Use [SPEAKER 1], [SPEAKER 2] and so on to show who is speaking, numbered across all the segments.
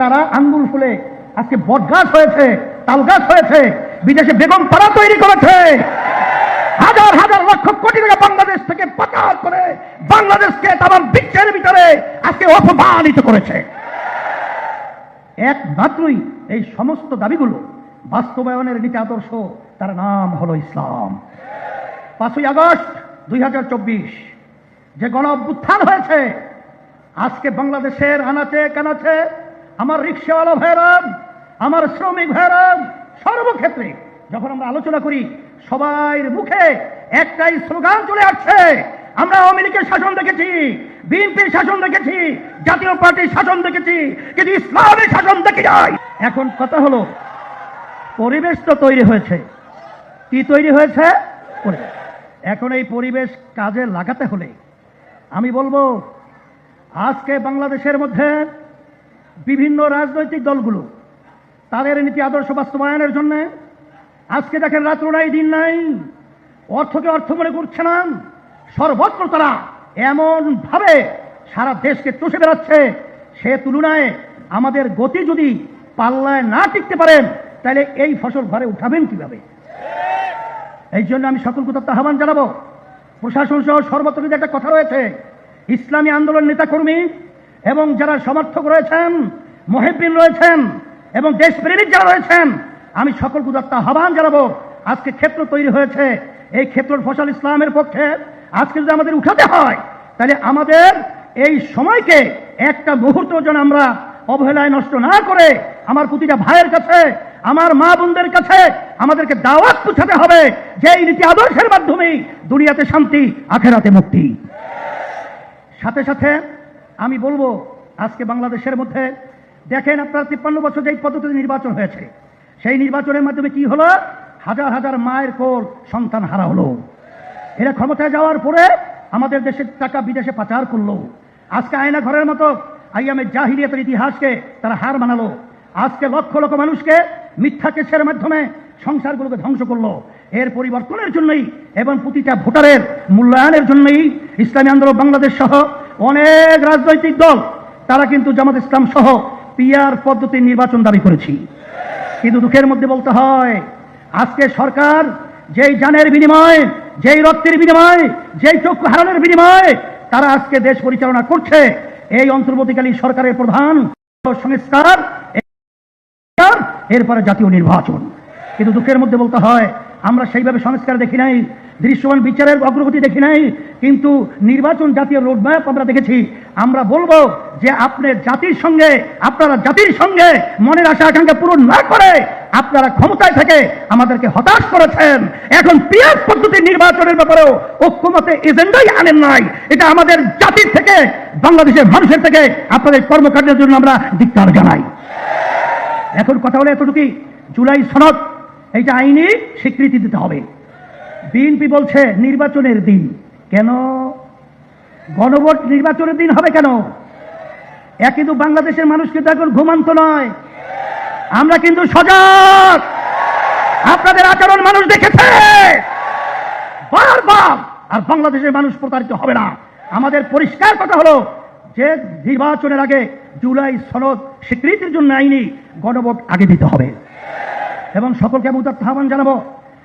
[SPEAKER 1] তারা আঙ্গুল ফুলে। আজকে বটগাছ হয়েছে তাল গাছ হয়েছে, বিদেশে বেগম পাড়া তৈরি করেছে। হাজার হাজার লক্ষ কোটি টাকা বাংলাদেশ থেকে পাচার করে বাংলাদেশকে তাম বিশ্বের ভিতরে আজকে অপমানিত করেছে। একমাত্রই এই সমস্ত দাবিগুলো বাস্তবায়নের নীতি আদর্শ, তার নাম হলো ইসলাম। পাঁচই আগস্ট দুই হাজার চব্বিশ, যে গণ অভ্যুত্থান হয়েছে, আজকে বাংলাদেশের আনাচে কানাচে আমার রিক্সাওয়ালা ভাইরাম আমার শ্রমিক ভাইরাম সর্বক্ষেত্রে যখন আমরা আলোচনা করি, সবাইয়ের মুখে একটাই স্লোগান চলে আসছে। আমরা আওয়ামী লীগের শাসন দেখেছি, বিএনপির শাসন দেখেছি, জাতীয় পার্টির শাসন দেখেছি, কিন্তু ইসলামের শাসন দেখে যাই। এখন কথা হলো, পরিবেশ তো তৈরি হয়েছে। কি তৈরি হয়েছে। এখন এই পরিবেশ কাজে লাগাতে হলে আমি বলব, আজকে বাংলাদেশের মধ্যে বিভিন্ন রাজনৈতিক দলগুলো, তাদের নীতি আদর্শ বাস্তবায়নের জন্য, আজকে দেখেন রাত্র নাই, দিন নাই, অর্থকে অর্থ মনে করছে না, সর্বত্র তারা এমন ভাবে সারা দেশকে চষে বেড়াচ্ছে, সে তুলনায় আমাদের গতি যদি পাল্লায় না টিকতে পারেন, তাহলে এই ফসল ঘরে উঠাবেন কীভাবে? এই জন্য আমি সকল কোথাও আহ্বান জানাব। প্রশাসন সহ সর্বত্র একটা কথা রয়েছে, ইসলামী আন্দোলন নেতাকর্মী এবং যারা সমর্থক রয়েছেন মহিবিন রয়েছেন, এবং দেশপ্রেমিক যারা রয়েছেন, আমি সকল কুদাত্তা আহ্বান জানাব। আজকে ক্ষেত্র তৈরি হয়েছে। এই ক্ষেত্র ফসল ইসলামের পক্ষে আজকে যদি আমাদের উঠাতে হয়, তাহলে আমাদের এই সময়কে একটা মুহূর্ত যেন আমরা অবহেলায় নষ্ট না করে আমার প্রতিটা ভাইয়ের কাছে, আমার মা বোনদের কাছে আমাদেরকে দাওয়াত পৌঁছাতে হবে যে এই নীতি আদর্শের মাধ্যমেই দুনিয়াতে শান্তি, আখেরাতে মুক্তি। সাথে সাথে আমি বলব, আজকে বাংলাদেশের মধ্যে, দেখেন আপনার তিপ্পান্ন বছর যেই পদ্ধতিতে নির্বাচন হয়েছে, সেই নির্বাচনের মাধ্যমে কি হলো? হাজার হাজার মায়ের কোর সন্তান হারা হলো। এরা ক্ষমতায় যাওয়ার পরে আমাদের দেশের টাকা বিদেশে পাচার করল। আজকে আয়না ঘরের মতো আইয়ামের জাহিরিয়াতের ইতিহাসকে তারা হার মানালো। আজকে লক্ষ লক্ষ মানুষকে মিথ্যা কেসের মাধ্যমে সংসারগুলোকে ধ্বংস করল। এর পরিবর্তনের জন্যই এবং প্রতিটা ভোটারের মূল্যায়নের জন্যই ইসলামী আন্দোলন বাংলাদেশ সহ অনেক রাজনৈতিক দল, তারা কিন্তু জামাত ইসলাম সহ পিয়ার পদ্ধতির নির্বাচন দাবি করেছি। কিন্তু দুঃখের মধ্যে বলতে হয়, আজকে সরকার যেই জানের বিনিময়, যেই রক্তের বিনিময়, যেই চক্ষু হারানোর বিনিময় তারা আজকে দেশ পরিচালনা করছে, এই অন্তর্বর্তীকালীন সরকারের প্রধান সংস্কার, এরপরে জাতীয় নির্বাচন। কিন্তু দুঃখের মধ্যে বলতে হয়, আমরা সেইভাবে সংস্কার দেখি নাই দৃশ্যমান বিচারের অগ্রগতি দেখি নাই, কিন্তু নির্বাচন জাতীয় রোডম্যাপ আমরা দেখেছি। আমরা বলব যে আপনার জাতির সঙ্গে, আপনারা জাতির সঙ্গে মনের আশা আকাঙ্ক্ষা পূরণ না করে আপনারা ক্ষমতায় থেকে আমাদেরকে হতাশ করেছেন। এখন পিয়ার পদ্ধতির নির্বাচনের ব্যাপারেও ঐক্যমতে এজেন্ডাই আনেন নাই। এটা আমাদের জাতির থেকে, বাংলাদেশের মানুষের থেকে আপনাদের কর্মকাণ্ডের জন্য আমরা ধিক্কার জানাই। এখন কথা হলো এতটুকুই। জুলাই সনদ, এইটা আইনি স্বীকৃতি দিতে হবে। বিএনপি বলছে নির্বাচনের দিন। কেন? গণভোট নির্বাচনের দিন হবে কেন? এ কিন্তু বাংলাদেশের মানুষ কিন্তু এখন ঘুমান্ত নয়। আমরা কিন্তু সজাগ। আপনাদের আচরণ মানুষ দেখেছে। বারবার। আর বাংলাদেশের মানুষ প্রতারিত হবে না। আমাদের পরিষ্কার কথা হলো যে নির্বাচনের আগে জুলাই সনদ স্বীকৃতির জন্য আইনি গণভোট আগে দিতে হবে। এবং সকলকে আমি উদাত্ত আহ্বান জানাব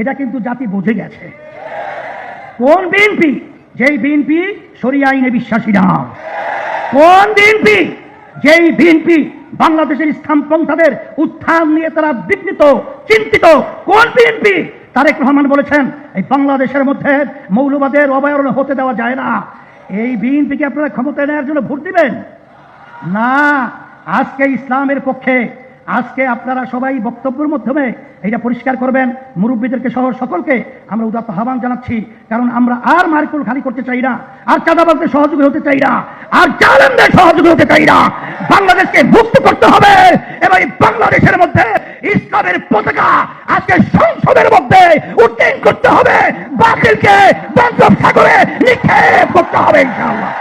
[SPEAKER 1] এটা কিন্তু জাতি বুঝে গেছে। কোন বিএনপি? যেই বিএনপি সরিয়া আইনে বিশ্বাসী না কোন বিএনপি? যেই বিএনপি বাংলাদেশের ইসলাম পন্থাদের উত্থান নিয়ে তারা বিঘ্নিত, চিন্তিত, কোন বিএনপি? তারেক রহমান বলেছেন, এই বাংলাদেশের মধ্যে মৌলবাদের অবয়ারণ হতে দেওয়া যায় না। এই বিএনপিকে আপনারা ক্ষমতায় নেওয়ার জন্য ভোট দিবেন? না, আজকে ইসলামের পক্ষে আজকে আপনারা সবাই বক্তব্যের মাধ্যমে এটা পরিষ্কার করবেন। মুরব্বীদেরকে সহ সকলকে আমরা উদাত্ত আহ্বান জানাচ্ছি, কারণ আমরা আর মার্কুল খালি করতে চাই না, আর চাঁদাবাজদের সহযোগী হতে চাই না, আর জালেমদের সহযোগী হতে চাই না। বাংলাদেশকে মুক্ত করতে হবে, এবং বাংলাদেশের মধ্যে ইসলামের পতাকা আজকে সংসদের মধ্যে উত্তীর্ণ করতে হবে। বাতিলকে বঙ্গোপসাগরে নিক্ষেপ করতে হবে, ইনশাআল্লাহ।